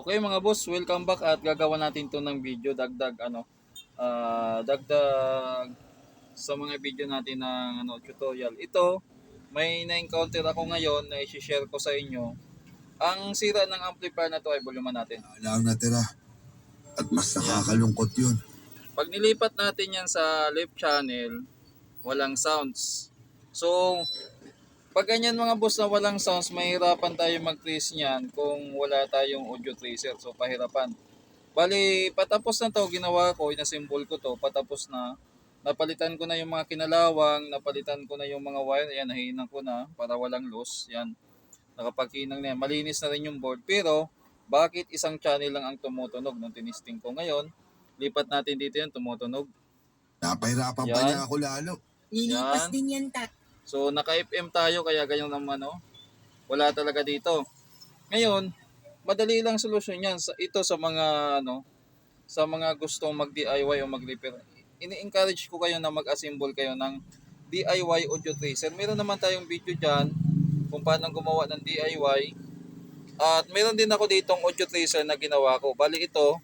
Okay mga boss, welcome back at gagawa natin to ng video dagdag ano ah, dagdag sa mga video natin ng ano tutorial. Ito may na-encounter ako ngayon na i-share ko sa inyo. Ang sira ng amplifier na to ay volume natin. Wala ang natira. At mas nakakalungkot yun. Pag nilipat natin yan sa left channel, walang sounds. So, pag ganyan mga boss na walang sounds, mahirapan tayo mag-trace niyan kung wala tayong audio tracer. So, pahirapan. Bali, patapos na to, ginawa ko, inasimbol ko to, patapos na. Napalitan ko na yung mga kinalawang, napalitan ko na yung mga wire, ayan, nahihinan ko na para walang loss. Yan, nakapagkinang na yan. Malinis na rin yung board. Pero, bakit isang channel lang ang tumutunog nung tinisting ko ngayon? Lipat natin dito yan, tumutunog. Napahirapan pa niya ako lalo. Lilipas Yan. din yan, tat. So naka-FM tayo kaya ganyan naman ano. Wala talaga dito. Ngayon, madali lang solusyon yan. Sa, ito sa mga ano, sa mga gustong mag-DIY o mag-repair. Ini-encourage ko kayo na mag-assemble kayo ng DIY audio tracer. Meron naman tayong video dyan kung paano gumawa ng DIY. At meron din ako ditong audio tracer na ginawa ko. Bali ito,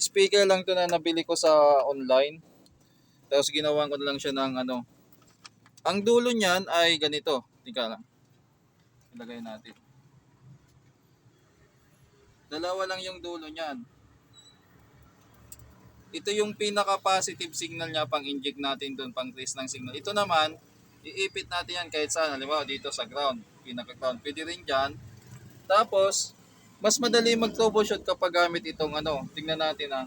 speaker lang to na nabili ko sa online. Tapos ginawa ko na lang siya ng ano, ang dulo niyan ay ganito. Tika lang. Ilagay natin. Dalawa lang yung dulo niyan. Ito yung pinaka-positive signal niya pang inject natin doon, pang trace ng signal. Ito naman, iipit natin yan kahit saan. Halimbawa dito sa ground, pinaka-ground. Pwede rin dyan. Tapos, mas madali mag-troubleshoot kapag gamit itong ano. Tingnan natin ha.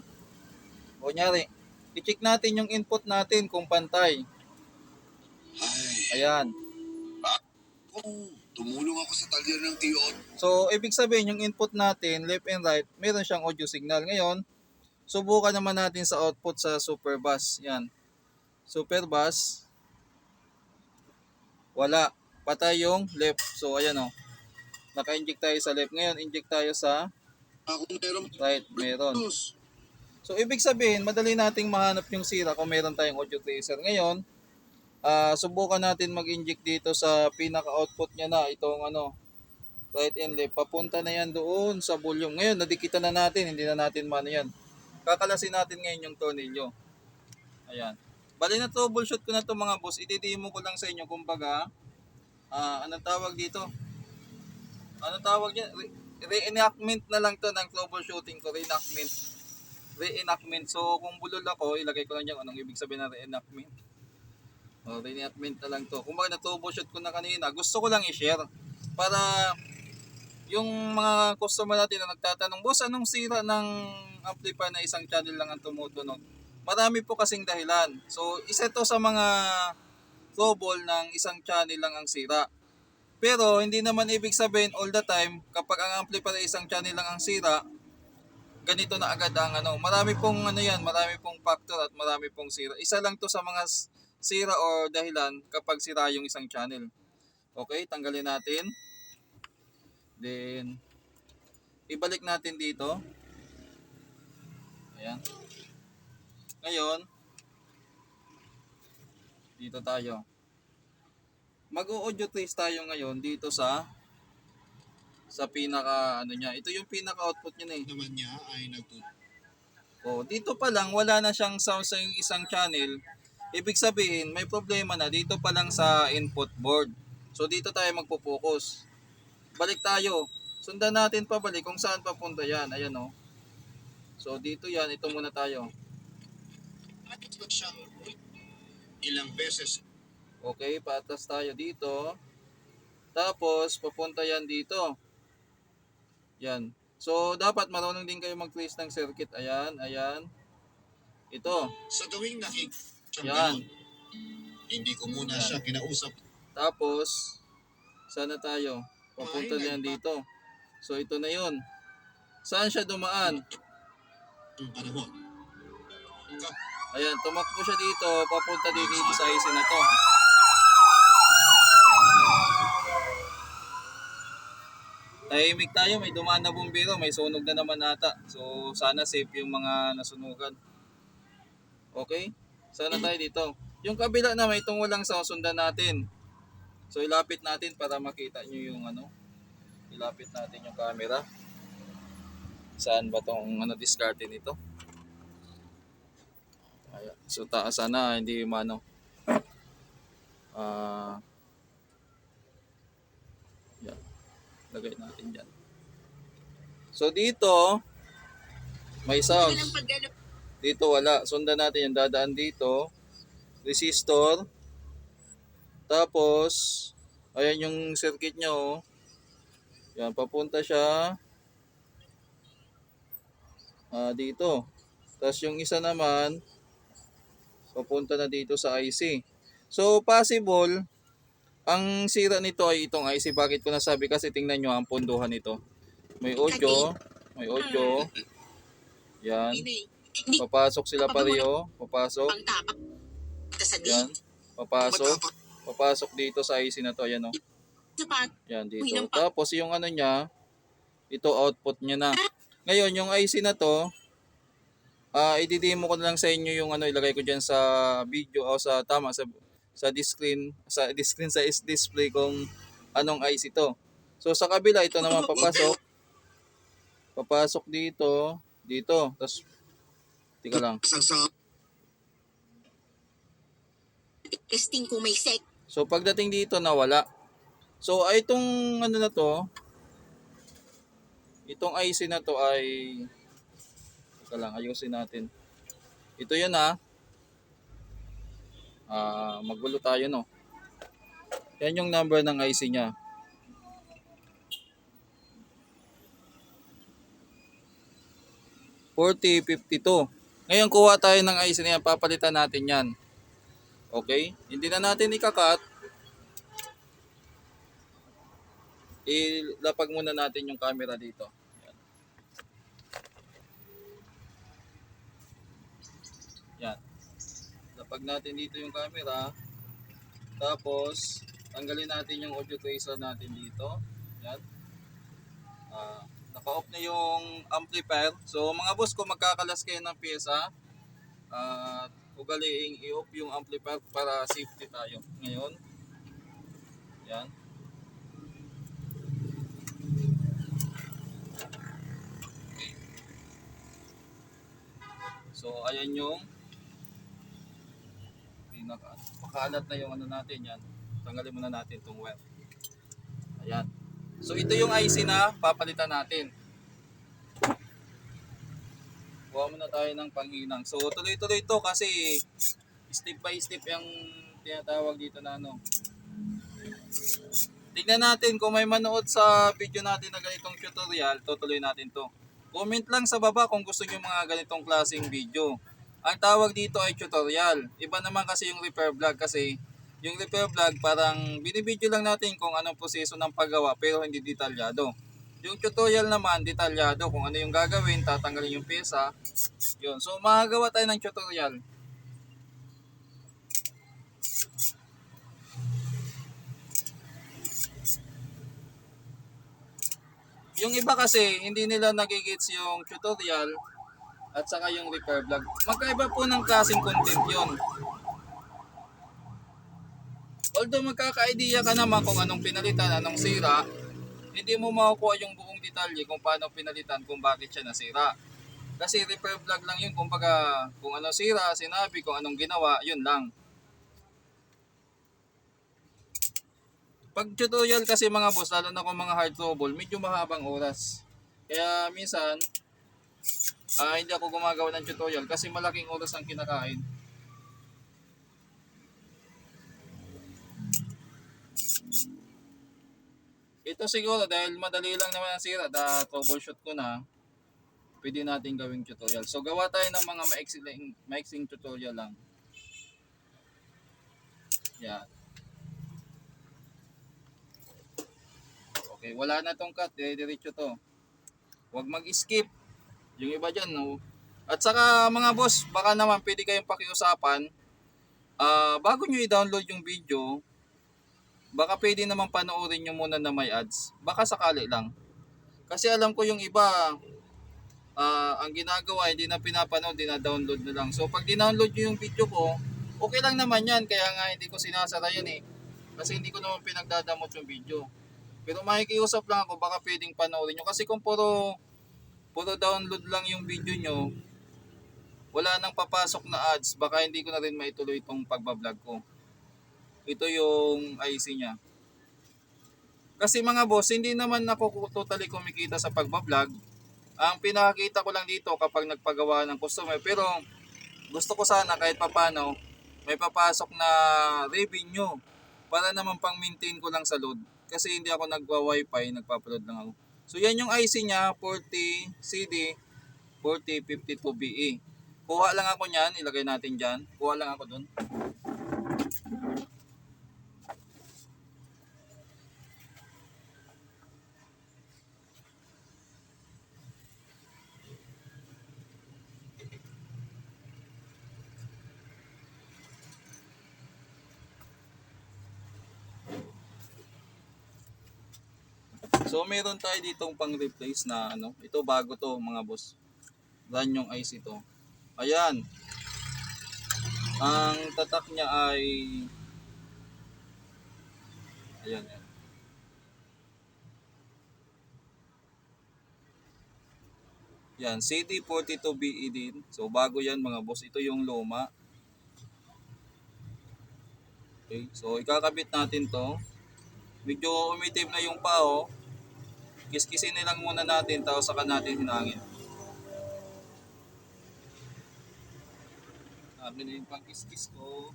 Kunyari, i-check natin yung input natin kung pantay. Ay, Ayan. kung tumulong ako sa talyer ng tiyon. So, ibig sabihin, yung input natin, left and right, meron siyang audio signal. Ngayon, subukan naman natin sa output sa super bass. Yan. Super bass. Wala. Patay yung left. So, ayan o. Naka-inject tayo sa left. Ngayon, inject tayo sa Ako meron right. Meron. So, ibig sabihin, madali nating mahanap yung sira kung meron tayong audio tracer. Ngayon, ah subukan natin mag-inject dito sa pinaka-output niya na itong ano, right and left. Papunta na yan doon sa volume. Ngayon, nadikitan na natin, hindi na natin mano yan. Kakalasin natin ngayon yung tornilyo. Ayan. Bali na troubleshoot ko na to mga boss. Ididemo ko lang sa inyo kumbaga, ah anong tawag dito? Anong tawag yan? Re- reenactment na lang to ng troubleshooting ko. Reenactment reenactment. So, kung bulol ako, ilagay ko lang dyan anong ibig sabihin ng reenactment. O, reenactment na lang to. Kung bakit na-troubleshoot ko na kanina, gusto ko lang i-share para yung mga customer natin na nagtatanong, boss, anong sira ng amplifier na isang channel lang ang tumutunog? Marami po kasing dahilan. So, isa to sa mga trouble ng isang channel lang ang sira. Pero, hindi naman ibig sabihin all the time, kapag ang amplifier isang channel lang ang sira, ganito na agad ang ano. Marami pong ano yan, marami pong factor at marami pong sira. Isa lang to sa mga sira or dahilan kapag sira yung isang channel. Okay, tanggalin natin. Then, ibalik natin dito. Ayan. Ngayon, dito tayo. Mag-audio trace tayo ngayon dito sa sa pinaka ano niya. Ito yung pinaka output niya na eh. Naman niya ay nagtut. Oh, dito pa lang wala na siyang sound sa yung isang channel. Ibig sabihin, may problema na dito pa lang sa input board. So dito tayo magpo-focus. Balik tayo. Sundan natin pabalik kung saan papunta yan. Ayan oh. So dito yan, ito muna tayo. Ilang beses Okay, patas tayo dito. Tapos papunta yan dito. Yan. So dapat marunong din kayo mag-trace ng circuit. Ayan, ayan. Ito. sa tuwing nakik Yan. Hindi ko muna siya kinausap Tapos, sana tayo? Papunta na yan dito. So, ito na yun. Saan siya dumaan? panahon. Ayan, tumakbo siya dito. Papunta din dito sa IC na to. Tahimik tayo, may dumaan na bumbero, may sunog na naman ata. So, sana safe yung mga nasunugan. Okay? Sana tayo dito. Yung kabila na may itong walang sound, sundan natin. So, ilapit natin para makita nyo yung ano. Ilapit natin yung camera. Saan ba tong ano diskarte nito? Ayan. So taas sana hindi mano. Ah yan. Lagay natin dyan. So dito may sounds. Dito wala. Sundan natin yung dadaan dito. Resistor. Tapos ayan yung circuit niya oh. Yan papunta siya ah dito. Tapos yung isa naman papunta na dito sa IC. So possible ang sira nito ay itong IC. Bakit ko nasabi? Kasi tingnan nyo ang punduhan nito. May audio. May audio. Yan. Hindi Papasok sila pareho. Papasok. Yan. Papasok. Papasok dito sa IC na to. Ayan o. Sapat. Yan dito. Tapos yung ano niya, ito output niya na. Ngayon, yung IC na to, ah i-demo ko na lang sa inyo yung ano, ilagay ko diyan sa video o sa tama sa sa screen sa screen sa is display kung anong IC to. So sa kabila ito naman papasok. Papasok dito, dito. Tapos tika lang. Testing ko may sec. So pagdating dito nawala. So ay itong ano na to, itong IC na to ay Teka lang, ayusin natin. Ito yun ha. Ah, magbulo tayo no. Yan yung number ng IC niya. Forty fifty two. Ngayon kuha tayo ng IC na yan, papalitan natin yan. Okay? Hindi na natin ikakat. Ilapag muna natin yung camera dito. Yan. Yan. Lapag natin dito yung camera. Tapos, tanggalin natin yung audio tracer natin dito. Yan. Ah, naka-off na yung amplifier. So, mga boss, kung magkakalas kayo ng pyesa, at ugaliing i-off yung amplifier para safety tayo. Ngayon, yan. So, ayan yung pinaka makalat na yung ano natin yan. Tanggalin muna natin itong wire. Ayan. So, ito yung IC na papalitan natin. Kuha muna tayo ng panghinang. So, tuloy-tuloy ito kasi step by step yung tinatawag dito na ano. Tignan natin kung may manood sa video natin na ganitong tutorial, tutuloy natin to. Comment lang sa baba kung gusto niyo mga ganitong klaseng video. Ang tawag dito ay tutorial. Iba naman kasi yung repair vlog kasi yung repair vlog parang binibideo lang natin kung anong proseso ng paggawa pero hindi detalyado. Yung tutorial naman, detalyado kung ano yung gagawin, tatanggalin yung pyesa. Yun. So, makagawa tayo ng tutorial. Yung iba kasi, hindi nila nagigits yung tutorial at saka yung repair vlog. Magkaiba po ng klaseng content yon. Although magkaka-idea ka naman kung anong pinalitan, anong sira, hindi mo makukuha yung buong detalye kung paano pinalitan, kung bakit siya nasira. Kasi repair vlog lang yun, kumbaga kung anong sira, sinabi, kung anong ginawa, yun lang. Pag tutorial kasi mga boss, lalo na kung mga hard trouble, medyo mahabang oras. Kaya minsan, ah hindi ako gumagawa ng tutorial kasi malaking oras ang kinakain. Ito siguro dahil madali lang naman ang sira, da troubleshoot ko na, pwede natin gawing tutorial. So gawa tayo ng mga maiksing, maiksing tutorial lang. Yan. Okay, wala na tong cut, dire-diretso to. Huwag mag-skip. Yung iba dyan, no? At saka mga boss, baka naman pwede kayong pakiusapan. Ah, bago nyo i-download yung video, baka pwede naman panoorin nyo muna na may ads. Baka sakali lang. Kasi alam ko yung iba, ah, ang ginagawa, hindi na pinapanood, dina-download na lang. So pag dinownload nyo yung video ko, okay lang naman yan. Kaya nga hindi ko sinasara yan eh. Kasi hindi ko naman pinagdadamot yung video. Pero makikiusap lang ako, baka pwedeng panoorin nyo. Kasi kung puro, puro download lang yung video nyo, wala nang papasok na ads, baka hindi ko na rin maituloy itong pagbablog ko. Ito yung IC niya. Kasi mga boss, hindi naman ako totally kumikita sa pagbablog. Ang pinakakita ko lang dito kapag nagpagawa ng customer. Pero gusto ko sana kahit papano, may papasok na revenue para naman pang maintain ko lang sa load. Kasi hindi ako nagwa-wifi, nagpa-upload lang ako. So yan yung IC niya, 40 CD, 4052 BE. Kuha lang ako niyan, ilagay natin dyan. Kuha lang ako dun. So meron tayo ditong pang replace na ano, ito bago to mga boss. Brand yung IC to. Ayan. Ang tatak niya ay Ayan, ayan. Yan, CD42BE E din. So bago yan mga boss. Ito yung luma. Okay, so ikakabit natin to. Medyo umitim na yung pao. Kiskisin na lang muna natin tapos saka natin hinangin. Sabi na yung pang-kiskis ko.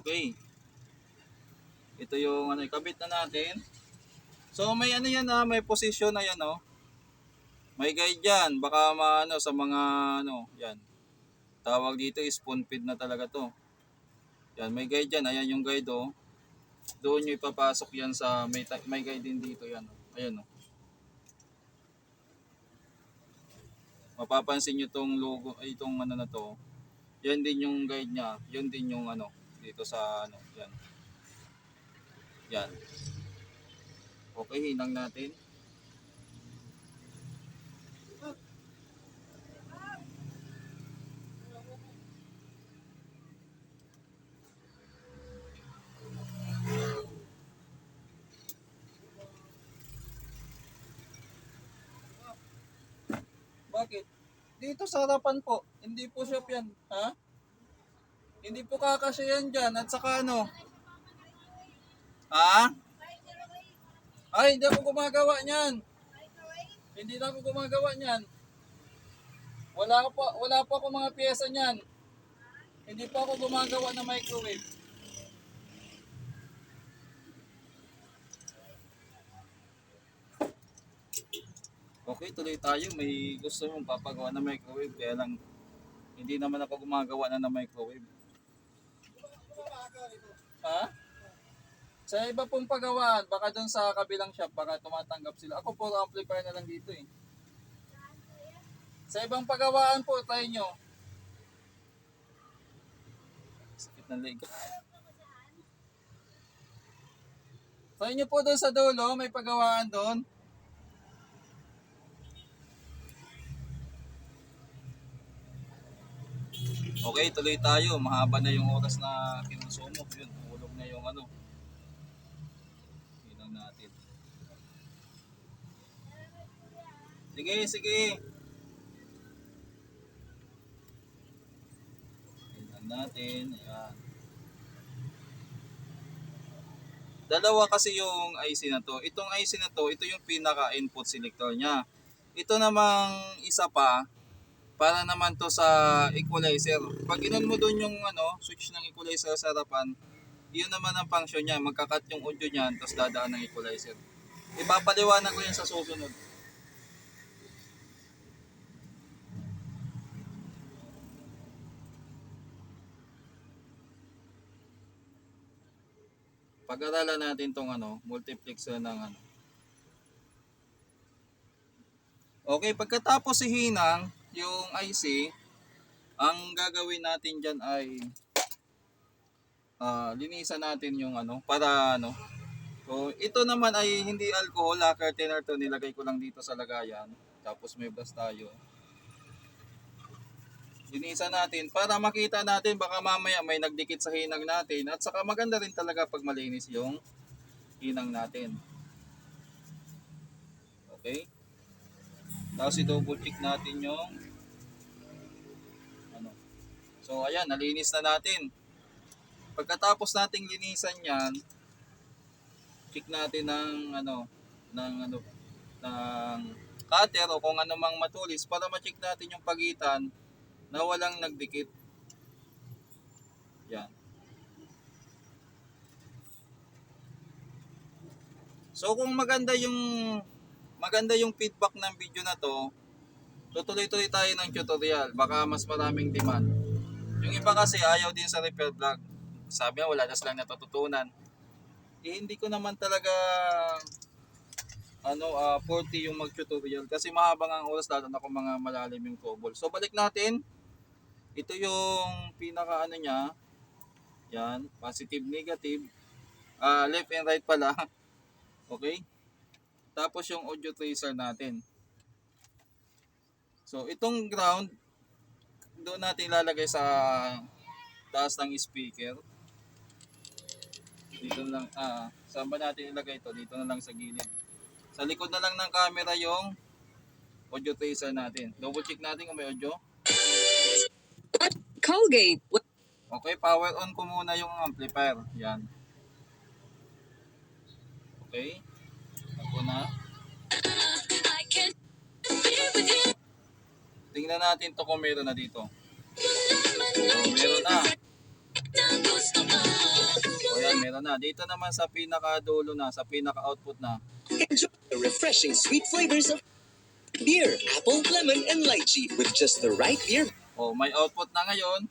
Okay. Ito yung ano, ikabit na natin. So may ano yan ha, may position na yan oh. May guide yan, baka maano sa mga ano, yan. Tawag dito is spoon feed na talaga to. Yan, may guide yan, ayan yung guide oh. Doon nyo ipapasok yan sa, may, may guide din dito yan oh. Ayan oh. Mapapansin nyo tong logo, itong ano na to. Yan din yung guide niya, yun din yung ano, dito sa ano, yan. Yan. Okay, hinang natin. Bakit? Dito sa harapan po, hindi po shop yan, ha? Hindi po kakasya yan dyan, at saka ano? Ha? Ay, hindi ako gumagawa niyan. Hindi na ako gumagawa niyan. Wala pa, wala pa ako mga piyesa niyan. Hindi pa ako gumagawa ng microwave. Okay, tuloy tayo. May gusto mong papagawa ng microwave. Kaya lang, hindi naman ako gumagawa na ng microwave. Ha? Sa iba pong pagawaan, baka doon sa kabilang shop, baka tumatanggap sila. Ako po, amplifier na lang dito eh. Sa ibang pagawaan po, try nyo. Sakit ng leg. Try nyo po doon sa dulo, may pagawaan doon. Okay, tuloy tayo. Mahaba na yung oras na kinonsumo. Yun, hulog na yung ano. Ilang natin. Sige, sige. Ilang natin. Ayan. Dalawa kasi yung IC na to. Itong IC na to, ito yung pinaka-input selector niya. Ito namang isa pa, para naman to sa equalizer. Pag inon mo doon yung ano, switch ng equalizer sa harapan, yun naman ang function niya. Magkakat yung audio niyan, tapos dadaan ng equalizer. Ipapaliwanag ko yan sa susunod. Pag-aralan natin tong ano, multiplexer ng ano. Okay, pagkatapos ihinang yung IC, ang gagawin natin dyan ay ah, linisan natin yung ano, para ano. So, ito naman ay hindi alcohol, lacquer thinner to, nilagay ko lang dito sa lagayan. Tapos may brush tayo. Linisan natin para makita natin baka mamaya may nagdikit sa hinang natin at saka maganda rin talaga pag malinis yung hinang natin. Okay? Tapos i-double check natin yung ano. So ayan, nalinis na natin. Pagkatapos nating linisan 'yan, check natin ng ano ng ano ng cutter o kung ano mang matulis para ma-check natin yung pagitan na walang nagdikit. Yan. So kung maganda yung maganda yung feedback ng video na to, tutuloy-tuloy tayo ng tutorial. Baka mas maraming demand. Yung iba kasi ayaw din sa repair vlog. Sabi nga wala na silang natututunan. Eh, hindi ko naman talaga ano ah 40 yung mag-tutorial kasi mahabang ang oras lalo na kung mga malalim yung cobble. So balik natin. Ito yung pinaka ano niya. Yan, positive negative. Ah left and right pala. Okay? Tapos yung audio tracer natin. So itong ground doon natin ilalagay sa taas ng speaker. Dito lang, ah, saan ba natin ilagay ito? Dito na lang sa gilid. Sa likod na lang ng camera yung audio tracer natin. Double check natin kung may audio. Colgate. Okay, power on ko muna yung amplifier. Yan. Okay. Ako na. Tingnan natin to kung meron na dito. Oh, meron na. O yan, meron na. Dito naman sa pinaka-dulo na, sa pinaka-output na. Enjoy the refreshing sweet flavors of beer, apple, lemon, and lychee with just the right beer O, may output na ngayon.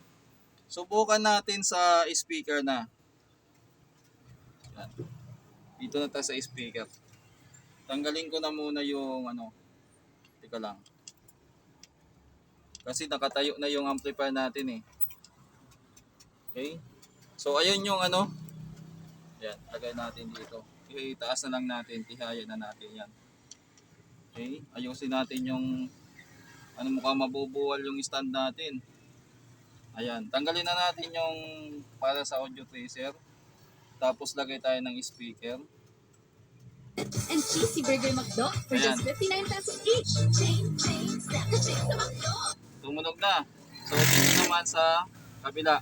Subukan natin sa speaker na. Yan. Dito na tayo sa speaker. Tanggalin ko na muna yung ano. Teka lang. Kasi nakatayo na yung amplifier natin eh. Okay? So ayun yung ano. Yan, lagay natin dito. Itaas na lang natin, tihaya na natin yan. Okay? Ayusin natin yung ano mukhang mabubuwal yung stand natin. Ayan, tanggalin na natin yung para sa audio tracer. Tapos lagay tayo ng speaker. and cheesy burger McDo for Ayan. just 59 pesos each. Chain, chain, snap chain sa McDo. Tumunog na. So, dito naman sa kabila.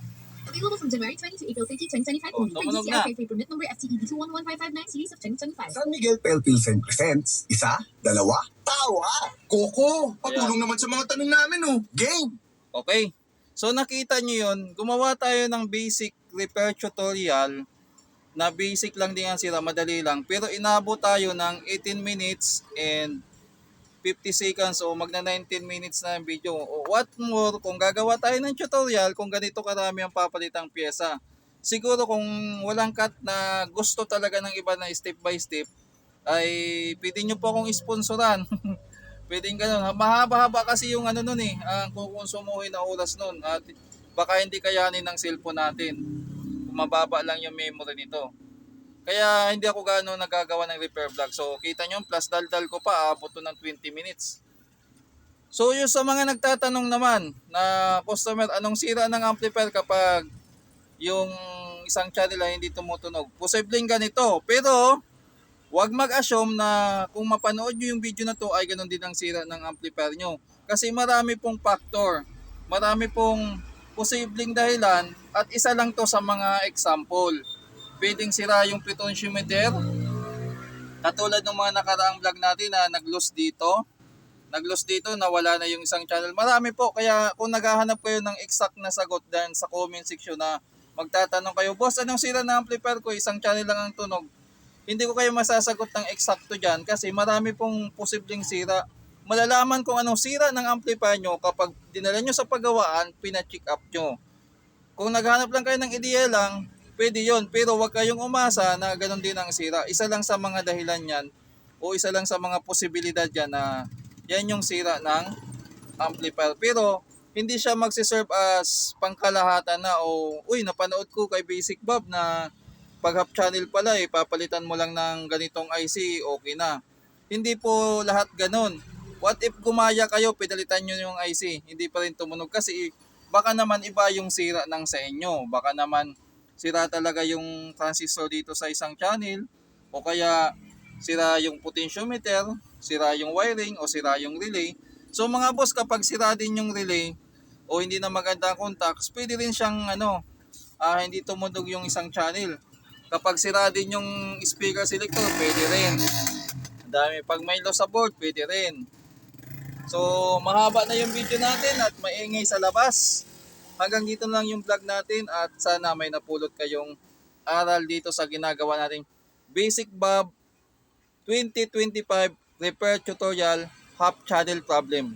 Available from January 20 to April 30, 2025 Oh, only. Na. Fair permit number E FTE B211559 series of 2025. San Miguel Pale Pilsen presents Isa, Dalawa, Tawa! Coco, patulong naman sa mga tanong namin oh. Game! Okay. So, nakita nyo yun. Gumawa tayo ng basic repair tutorial na basic lang din yan sila, madali lang. Pero inabot tayo ng 18 minutes and 50 seconds o magna 19 minutes na ang video. O what more, kung gagawa tayo ng tutorial, kung ganito karami ang papalitang pyesa. Siguro kung walang cut na gusto talaga ng iba na step by step, ay pwede nyo po akong sponsoran. Pwedeng ganun. Mahaba-haba kasi yung ano nun eh, ang kukonsumuhin na oras nun. At baka hindi kayanin ng cellphone natin. Mababa lang yung memory nito. Kaya hindi ako gaano nagagawa ng repair vlog. So kita nyo, plus daldal ko pa, abot to ng 20 minutes. So yung sa mga nagtatanong naman na customer, anong sira ng amplifier kapag yung isang channel ay hindi tumutunog? Posibleng ganito. Pero Huwag mag-assume na kung mapanood nyo yung video na to ay ganun din ang sira ng amplifier nyo. Kasi marami pong factor. Marami pong posibleng dahilan at isa lang to sa mga example. Pwedeng sira yung potentiometer. Katulad ng mga nakaraang vlog natin na nag-lose dito. Nag-lose dito, nawala na yung isang channel. Marami po. Kaya kung naghahanap kayo ng exact na sagot dyan sa comment section na magtatanong kayo, boss, anong sira ng amplifier ko? Isang channel lang ang tunog. Hindi ko kayo masasagot ng eksakto dyan kasi marami pong posibleng sira. Malalaman kung anong sira ng amplifier nyo kapag dinala nyo sa paggawaan, pina-check up nyo. Kung naghanap lang kayo ng ideya lang, pwede yon Pero huwag kayong umasa na ganun din ang sira. Isa lang sa mga dahilan yan o isa lang sa mga posibilidad yan na yan yung sira ng amplifier. Pero hindi siya magsiserve as pangkalahatan na o uy napanood ko kay Basic Bob na pag half channel pala eh papalitan mo lang ng ganitong IC okay na. Hindi po lahat ganun. What if gumaya kayo, pinalitan nyo yung IC, hindi pa rin tumunog kasi baka naman iba yung sira ng sa inyo. Baka naman sira talaga yung transistor dito sa isang channel o kaya sira yung potentiometer, sira yung wiring o sira yung relay. So mga boss, kapag sira din yung relay o hindi na maganda ang contacts, pwede rin siyang ano, ah, hindi tumunog yung isang channel. Kapag sira din yung speaker selector, pwede rin. Dami. Pag may loss sa board, pwede rin. So, mahaba na yung video natin at maingay sa labas. Hanggang dito lang yung vlog natin at sana may napulot kayong aral dito sa ginagawa nating Basic Bob 2025 Repair Tutorial Half Channel Problem.